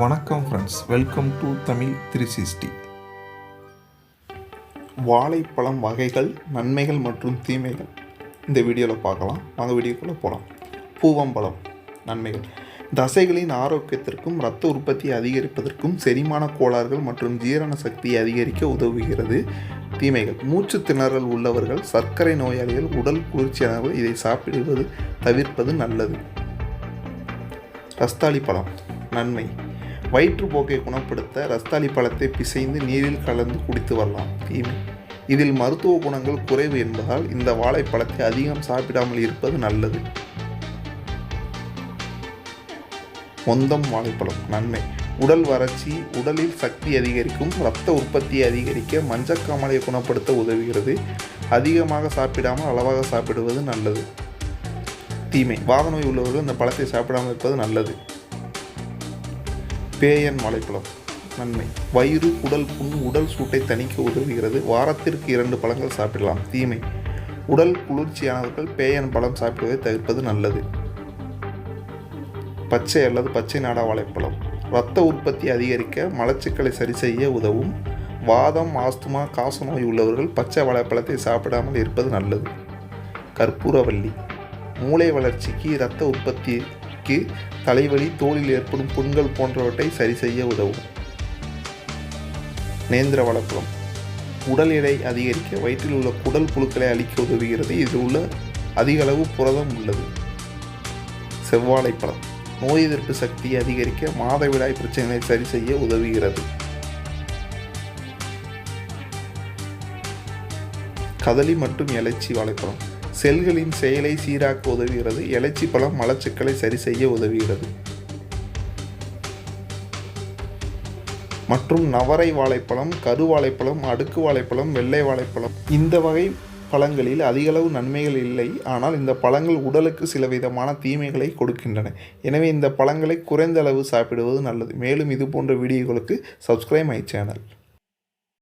வணக்கம் friends welcome to Tamil three sixty வாழைப்பழம் வகைகள் நன்மைகள் மற்றும் தீமைகள். இந்த வீடியோவில் பார்க்கலாம். வாங்க வீடியோக்குள்ளே போகலாம் பூவம்பழம் நன்மைகள். தசைகளின் ஆரோக்கியத்திற்கும் இரத்த உற்பத்தியை அதிகரிப்பதற்கும் செரிமான கோளாறுகள் மற்றும் ஜீரண சக்தியை அதிகரிக்க உதவுகிறது தீமைகள். மூச்சு திணறல் உள்ளவர்கள் சர்க்கரை நோயாளிகள் உடல் குளிர்ச்சியானவர்கள் இதை சாப்பிடுவது தவிர்ப்பது நல்லது. ரஸ்தாளி பழம் நன்மை. வயிற்றுப்போக்கை குணப்படுத்த ரஸ்தாளி பழத்தை பிசைந்து நீரில் கலந்து குடித்து வரலாம். தீமை இதில் மருத்துவ குணங்கள் குறைவு என்பதால் இந்த வாழைப்பழத்தை அதிகம் சாப்பிடாமல் இருப்பது நல்லது. மொந்தம் வாழைப்பழம் நன்மை. உடல் வறட்சி உடலில் சக்தி அதிகரிக்கும் இரத்த உற்பத்தியை அதிகரிக்க மஞ்சக்காமலையை குணப்படுத்த உதவுகிறது. அதிகமாக சாப்பிடாமல் அளவாக சாப்பிடுவது நல்லது. தீமை. வாதநோய் உள்ளவர்கள் இந்த பழத்தை சாப்பிடாமல் இருப்பது நல்லது. பேயன் வாழைப்பழம் நன்மை. வயிறு குடல் புண் உடல் சூட்டை தணிக்க உதவுகிறது. வாரத்திற்கு இரண்டு பழங்கள் சாப்பிடலாம். தீமை. உடல் குளிர்ச்சியானவர்கள் பேயன் பழம் சாப்பிடுவதை தவிர்ப்பது நல்லது. பச்சை அல்லது பச்சை நாடா வாழைப்பழம். இரத்த உற்பத்தி அதிகரிக்க மலச்சிக்கலை சரி செய்ய உதவும். வாதம் ஆஸ்துமா காசநோய் உள்ளவர்கள் பச்சை வாழைப்பழத்தை சாப்பிடாமல் இருப்பது நல்லது. கற்பூரவல்லி மூளை வளர்ச்சிக்கு இரத்த உற்பத்திக்கு தலைவலி தோலில் ஏற்படும் புண்கள் போன்றவற்றை சரி செய்ய உதவும். நேந்திர வாழைப்பழம் உடல் எடை அதிகரிக்க வயிற்றில் உள்ள குடல் புழுக்களை அழிக்க உதவுகிறது. இதில் உள்ள அதிக அளவு புரதம் உள்ளது. செவ்வாழைப்பழம் நோய் எதிர்ப்பு சக்தியை அதிகரிக்க மாதவிடாய் பிரச்சனைகளை சரி செய்ய உதவுகிறது. கதலி மற்றும் இலைச்சி வாழைப்பழம் செல்களின் செயலை சீராக்க உதவுகிறது. எலச்சி பழம் மலச்சிக்கலை சரி செய்ய உதவுகிறது. மற்றும் நவரை வாழைப்பழம் கரு வாழைப்பழம் அடுக்கு வாழைப்பழம் வெள்ளை வாழைப்பழம். இந்த வகை பழங்களில் அதிகளவு நன்மைகள் இல்லை. ஆனால் இந்த பழங்கள் உடலுக்கு சில விதமான தீமைகளை கொடுக்கின்றன. எனவே இந்த பழங்களை குறைந்த அளவு சாப்பிடுவது நல்லது. மேலும் இது போன்ற வீடியோகளுக்கு சப்ஸ்கிரைப் மை சேனல்